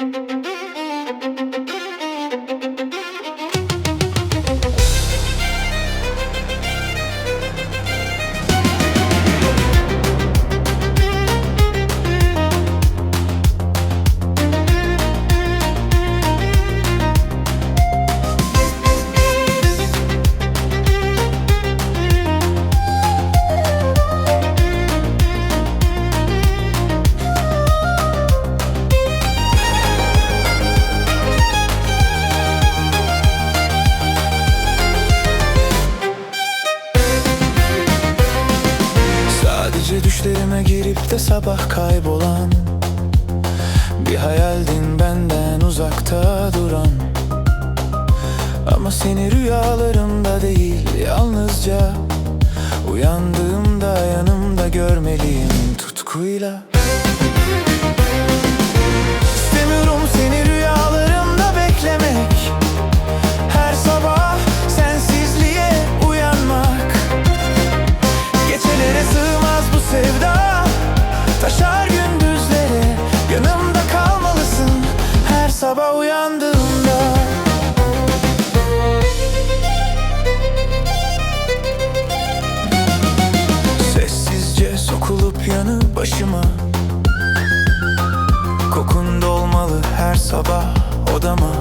Musik. De sabah kaybolan Bir hayaldin benden uzakta duran Ama seni rüyalarımda değil yalnızca Uyandığımda yanımda görmeliyim tutkuyla sokulup yanı başıma. Kokun dolmalı her sabah odama.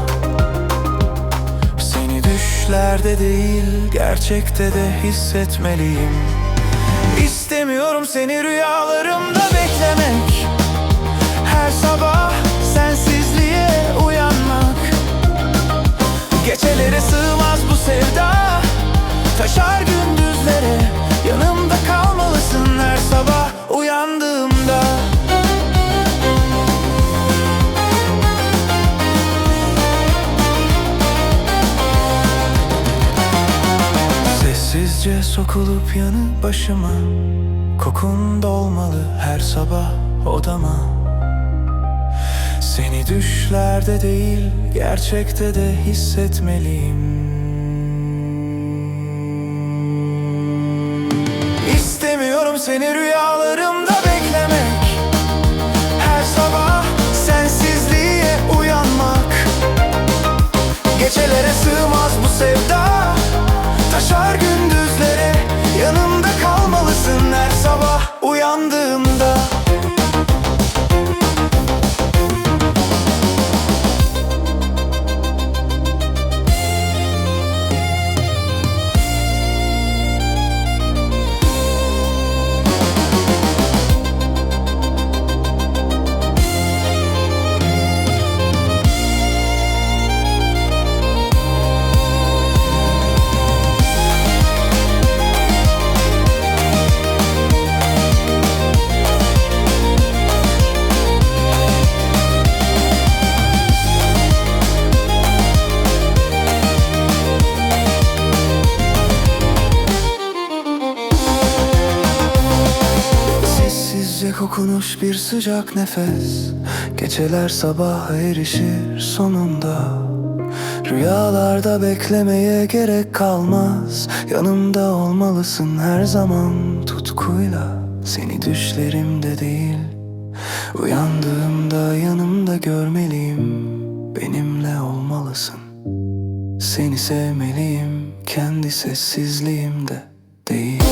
Seni düşlerde değil gerçekte de hissetmeliyim. İstemiyorum seni rüyalarımda beklemek. Her sabah Gecelere sığmaz bu sevda. Taşar gündüzlere Yanımda kalmalısın her sabah uyandığımda. Sessizce sokulup yanı başıma. Kokun dolmalı her sabah odama Seni düşlerde değil gerçekte de hissetmeliyim. İstemiyorum seni rüyalarımda beklemek. Her sabah sensizliğe uyanmak. Gecelere sığmaz bu sevda. Taşar gündüzlere Yanımda kalmalısın. Her sabah uyandığımda Kokunuş bir sıcak nefes. Geceler sabaha erişir sonunda. Rüyalarda beklemeye gerek kalmaz. Yanımda olmalısın her zaman. Tutkuyla Seni düşlerimde değil. Uyandığımda yanımda görmeliyim. Benimle olmalısın. Seni sevmeliyim. Kendi sessizliğimde değil